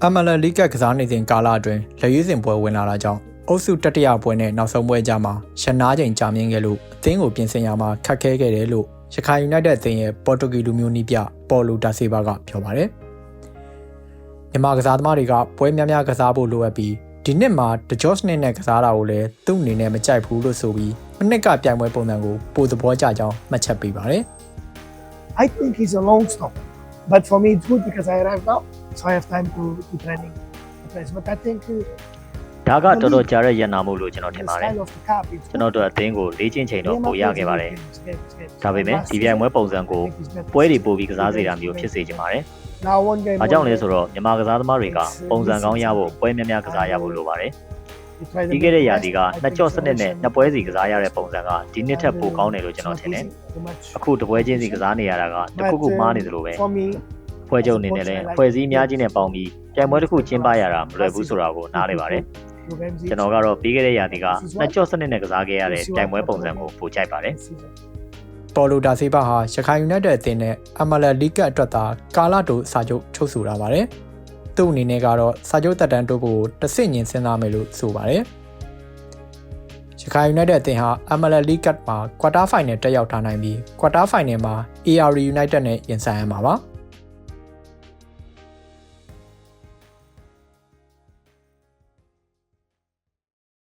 MLS League ကစားနေစဉ်ကာလအတွင်းလက်ရွေးစင်ပွဲဝင်လာတာကြောင့်အုပ်စုတတိယပွဲနဲ့နောက်ဆုံးပွဲကြမှာရှနားချိန်ကြာမြင့်ခဲ့လို့အသင်းကိုပြင်ဆင်ရမှာခက်ခဲခဲ့တယ်လို့ရခိုင် United အသင်းရဲ့ပေါ်တူဂီလူမျိုးနီးပြပေါ်လူဒါဆေဘာကပြောပါတယ်။မြန်မာကစားသမားတွေကပွဲများများကစားဖို့လိုအပ်ပြီးဒီနှစ်မှာဒဂျော့စ်နဲ့ကစားတာကိုလည်းသူ့အနေနဲ့မကြိုက်ဘူးလို့ဆိုပြီးမနစ်ကပြိုင်ပွဲပုံစံကိုပိုသဘောကျကြောင်းမှတ်ချက်ပေးပါတယ်။ I think he's a long stopper. But for me, it's good because I arrived now, so I have time to, to training. the players. But I think uh, ဒါကတော်တော်ကြာတဲ့ရန်နာမှုလို့ကျွန်တော်ထ the င်ပါတယ် style of the cup, it's ကျွန်တော်တို့အသင်းကိုလေ့ကျင့်ချိန် good. တော့ Myanmar ပိုရ plays ခဲ့ a ပါတယ် good games, games, games. ဒါပေမဲ့ Last ဒီပြိုင်ပွဲပုံစံ year, ကို I think he's better. ပွဲတွေပိုပြီးကစားစေတာမျိုးဖြစ်စေချင်ပါတယ် Now one game. ။ဘာကြောင့် one လဲ game. ဆိုတော့မြန်မာကစားသမားတွေကပုံစံကောင်းရဖို့ပွဲများများကစားရဖို့လိုပါတယ် We try the ပြီးခဲ့တဲ့ best. ရာသီက I နှစ် think ကြော့စနစ်နဲ့ solution- နှစ်ပွဲစီကစားရတဲ့ပုံစံကဒီနှစ်ထက်ပိုကောင်းတယ်လို့ and, ကျွန်တော် uh, ထင်တယ် it's not easy, too much. ။အခုတပွဲချင်းစီကစားနေရတာကတစ်ခုခု But, မှား um, နေသလိုပဲ For me, ဖွဲ့ချုပ်အနေနဲ့လည်းဖွဲ့စည်းအများကြီးနဲ့ပေါင်းပြီးပြိုင်ပွဲတစ်ခုကျင်းပရတာမလွယ်ဘူးဆိုတာကိုနားလည်ပါတယ် two games each. ကျွန်တော်ကတော့ပြီးခဲ့တဲ့ရာသီကနှစ်ကြော့စနစ်နဲ့ကစားခဲ့ရတဲ့ပြိုင်ပွဲပုံစံကိုပိုကြိုက်ပါတယ် This season. ပေါ်လိုဒါဆေးဘာဟာရခိုင် United အသင်းနဲ့ MLS League အတွက်သာကာလာတိုစာချုပ်ချုပ်ဆိုထားပါတယ်။ သူ့အနေနဲ့ကတော့စာချုပ်တက်တန်းတိုးဖို့တစ်ဆင့်ညင်စဉ်းစားမယ်လို့ဆိုပါတယ်။ရခိုင် United အသင်းဟာ MLS League မှာ Quarter Final တက်ရောက်ထားနိုင်ပြီး Quarter Final မှာ AR United နဲ့ရင်ဆိုင်ရမှာပါ။